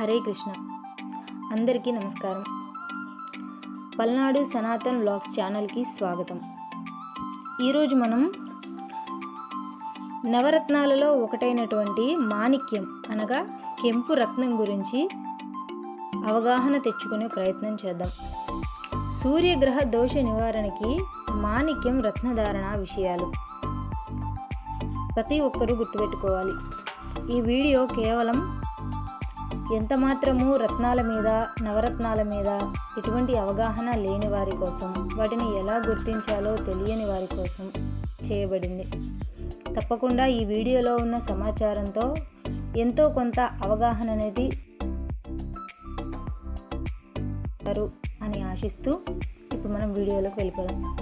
హరే కృష్ణ. అందరికీ నమస్కారం. పల్నాడు సనాతన్ బ్లాగ్స్ ఛానల్కి స్వాగతం. ఈరోజు మనం నవరత్నాలలో ఒకటైనటువంటి మాణిక్యం అనగా కెంపు రత్నం గురించి అవగాహన తెచ్చుకునే ప్రయత్నం చేద్దాం. సూర్యగ్రహ దోష నివారణకి మాణిక్యం రత్నధారణ విషయాలు. ప్రతి ఒక్కరూ గుర్తుపెట్టుకోవాలి. ఈ వీడియో కేవలం ఎంత మాత్రము రత్నాల మీద నవరత్నాల మీద ఎటువంటి అవగాహన లేని వారి కోసం వాటిని ఎలా గుర్తించాలో తెలియని వారి కోసం చేయబడింది. తప్పకుండా ఈ వీడియోలో ఉన్న సమాచారంతో ఎంతో కొంత అవగాహన అనేది అని ఆశిస్తూ ఇప్పుడు మనం వీడియోలోకి వెళ్ళిపోదాం.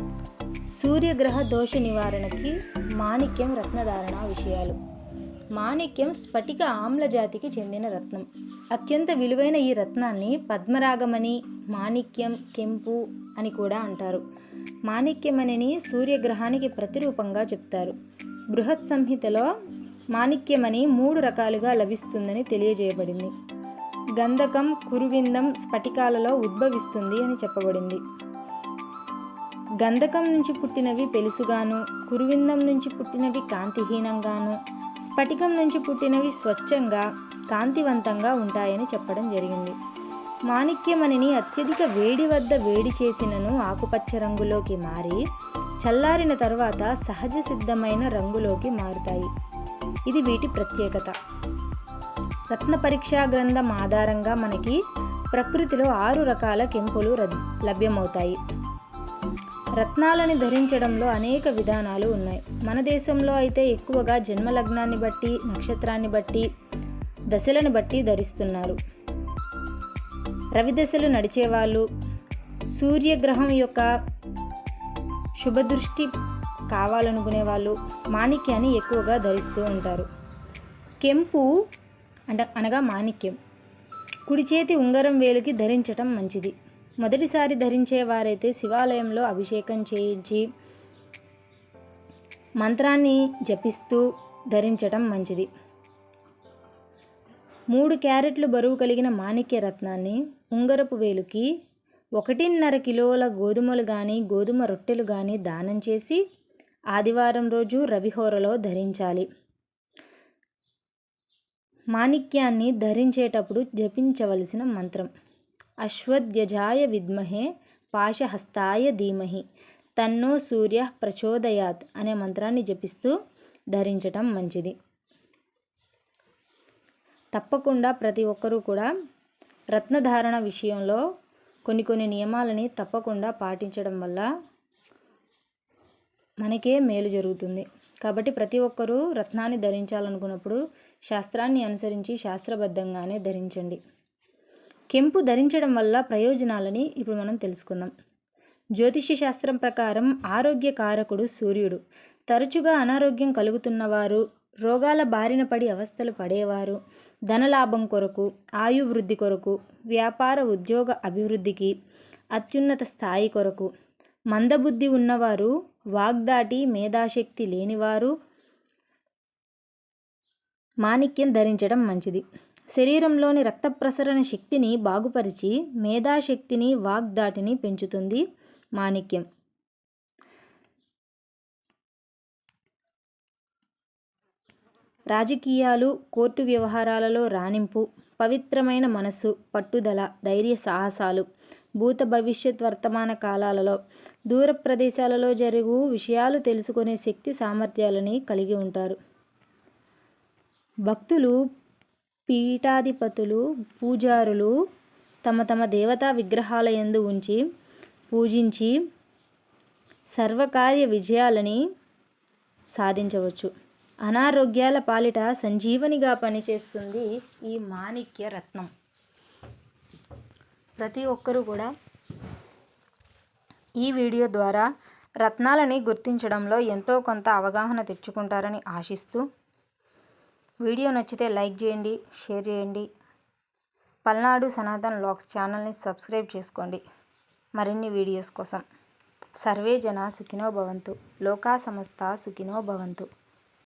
సూర్యగ్రహ దోష నివారణకి మాణిక్యం రత్నధారణ విషయాలు. మాణిక్యం స్ఫటిక ఆమ్ల జాతికి చెందిన రత్నం. అత్యంత విలువైన ఈ రత్నాన్ని పద్మరాగమణి మాణిక్యం కెంపు అని కూడా అంటారు. మాణిక్యమణిని సూర్యగ్రహానికి ప్రతిరూపంగా చెప్తారు. బృహత్ సంహితలో మాణిక్యమణి మూడు రకాలుగా లభిస్తుందని తెలియజేయబడింది. గంధకం కురువిందం స్ఫటికాలలో ఉద్భవిస్తుంది అని చెప్పబడింది. గంధకం నుంచి పుట్టినవి పెలుసుగాను కురువిందం నుంచి పుట్టినవి కాంతిహీనంగాను స్ఫటికం నుంచి పుట్టినవి స్వచ్ఛంగా కాంతివంతంగా ఉంటాయని చెప్పడం జరిగింది. మాణిక్యమణిని అత్యధిక వేడి వద్ద వేడి చేసినను ఆకుపచ్చ రంగులోకి మారి చల్లారిన తర్వాత సహజ సిద్ధమైన రంగులోకి మారుతాయి. ఇది వీటి ప్రత్యేకత. రత్న పరీక్షా గ్రంథం ఆధారంగా మనకి ప్రకృతిలో ఆరు రకాల కెంపులు లభ్యమవుతాయి. రత్నాలని ధరించడంలో అనేక విధానాలు ఉన్నాయి. మన దేశంలో అయితే ఎక్కువగా జన్మలగ్నాన్ని బట్టి నక్షత్రాన్ని బట్టి దశలను బట్టి ధరిస్తున్నారు. రవి దశలు నడిచేవాళ్ళు సూర్యగ్రహం యొక్క శుభదృష్టి కావాలనుకునే వాళ్ళు మాణిక్యాన్ని ఎక్కువగా ధరిస్తూ ఉంటారు. కెంపు అంట అనగా మాణిక్యం. కుడి చేతి ఉంగరం వేలికి ధరించటం మంచిది. మొదటిసారి ధరించే వారైతే శివాలయంలో అభిషేకం చేయించి మంత్రాన్ని జపిస్తూ ధరించటం మంచిది. మూడు క్యారెట్లు బరువు కలిగిన మాణిక్య రత్నాన్ని ఉంగరపు వేలుకి ఒకటిన్నర కిలోల గోధుమలు కానీ గోధుమ రొట్టెలు కానీ దానం చేసి ఆదివారం రోజు రవిహోరలో ధరించాలి. మాణిక్యాన్ని ధరించేటప్పుడు జపించవలసిన మంత్రం అశ్వధ్యజాయ విద్మహే పాశహస్తాయ ధీమహి తన్నో సూర్య ప్రచోదయాత్ అనే మంత్రాన్ని జపిస్తూ ధరించటం మంచిది. తప్పకుండా ప్రతి ఒక్కరూ కూడా రత్నధారణ విషయంలో కొన్ని కొన్ని నియమాలని తప్పకుండా పాటించడం వల్ల మనకే మేలు జరుగుతుంది. కాబట్టి ప్రతి ఒక్కరూ రత్నాన్ని ధరించాలనుకున్నప్పుడు శాస్త్రాన్ని అనుసరించి శాస్త్రబద్ధంగానే ధరించండి. కెంపు ధరించడం వల్ల ప్రయోజనాలని ఇప్పుడు మనం తెలుసుకుందాం. జ్యోతిష్య శాస్త్రం ప్రకారం ఆరోగ్యకారకుడు సూర్యుడు. తరచుగా అనారోగ్యం కలుగుతున్నవారు రోగాల బారిన పడి అవస్థలు పడేవారు ధనలాభం కొరకు ఆయువృద్ధి కొరకు వ్యాపార ఉద్యోగ అభివృద్ధికి అత్యున్నత స్థాయి కొరకు. మందబుద్ధి ఉన్నవారు వాగ్దాటి మేధాశక్తి లేనివారు మాణిక్యం ధరించడం మంచిది. శరీరంలోని రక్త ప్రసరణ శక్తిని బాగుపరిచి మేధాశక్తిని వాగ్దాటిని పెంచుతుంది మాణిక్యం. రాజకీయాలు కోర్టు వ్యవహారాలలో రాణింపు పవిత్రమైన మనసు పట్టుదల ధైర్య సాహసాలు భూత భవిష్యత్ వర్తమాన కాలాలలో దూర ప్రదేశాలలో జరుగు విషయాలు తెలుసుకునే శక్తి సామర్థ్యాలని కలిగి ఉంటారు. భక్తులు పీఠాధిపతులు పూజారులు తమ తమ దేవతా విగ్రహాల యందు ఉంచి పూజించి సర్వకార్య విజయాలని సాధించవచ్చు. అనారోగ్యాల పాలిట సంజీవనిగా పనిచేస్తుంది ఈ మాణిక్య రత్నం. ప్రతి ఒక్కరూ కూడా ఈ వీడియో ద్వారా రత్నాలని గుర్తించడంలో ఎంతో కొంత అవగాహన తెచ్చుకుంటారని ఆశిస్తూ వీడియో నచ్చితే లైక్ చేయండి షేర్ చేయండి. పల్నాడు సనాతన్ లాక్స్ ఛానల్ని సబ్స్క్రైబ్ చేసుకోండి. మరిన్ని వీడియోస్ కోసం సర్వే జన సుఖినో భవంతు లోకా సమస్త సుఖినో భవంతు.